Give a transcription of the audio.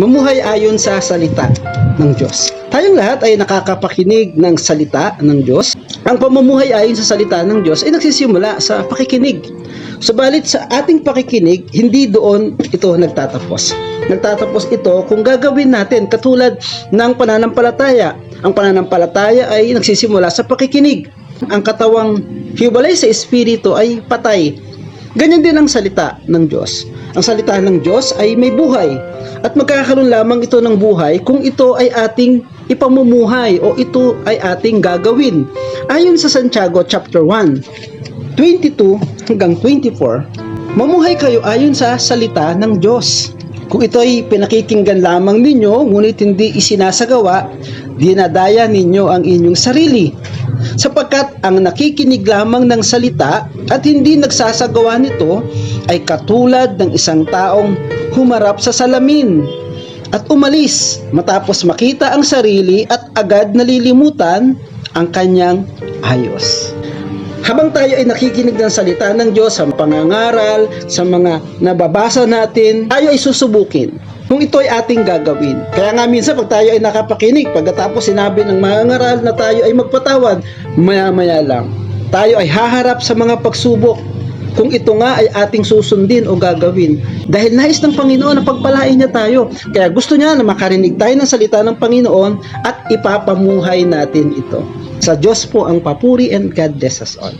Mamuhay ayon sa salita ng Diyos. Tayong lahat ay nakakapakinig ng salita ng Diyos. Ang pamumuhay ayon sa salita ng Diyos ay nagsisimula sa pakikinig. Subalit sa ating pakikinig, hindi doon ito nagtatapos. Nagtatapos ito kung gagawin natin katulad ng pananampalataya. Ang pananampalataya ay nagsisimula sa pakikinig. Ang katawang hiwalay sa espiritu ay patay. Ganyan din ang salita ng Diyos. Ang salita ng Diyos ay may buhay at magkakaroon lamang ito ng buhay kung ito ay ating ipamumuhay o ito ay ating gagawin. Ayon sa Santiago chapter 1, 22 hanggang 24, mamuhay kayo ayon sa salita ng Diyos. Kung ito ay pinakikinggan lamang ninyo, ngunit hindi isinasagawa, dinadaya ninyo ang inyong sarili. Sapagkat ang nakikinig lamang ng salita at hindi nagsasagawa nito ay katulad ng isang taong humarap sa salamin at umalis matapos makita ang sarili at agad nalilimutan ang kanyang ayos. Habang tayo ay nakikinig ng salita ng Diyos sa pangangaral, sa mga nababasa natin, tayo ay susubukin kung ito ay ating gagawin. Kaya nga minsan pag tayo ay nakapakinig, pagkatapos sinabi ng mga ngaral na tayo ay magpatawad, maya-maya lang. Tayo ay haharap sa mga pagsubok kung ito nga ay ating susundin o gagawin. Dahil nais ng Panginoon na pagpalain niya tayo. Kaya gusto niya na makarinig tayo ng salita ng Panginoon at ipapamuhay natin ito. Sa Diyos po ang papuri and God bless us all.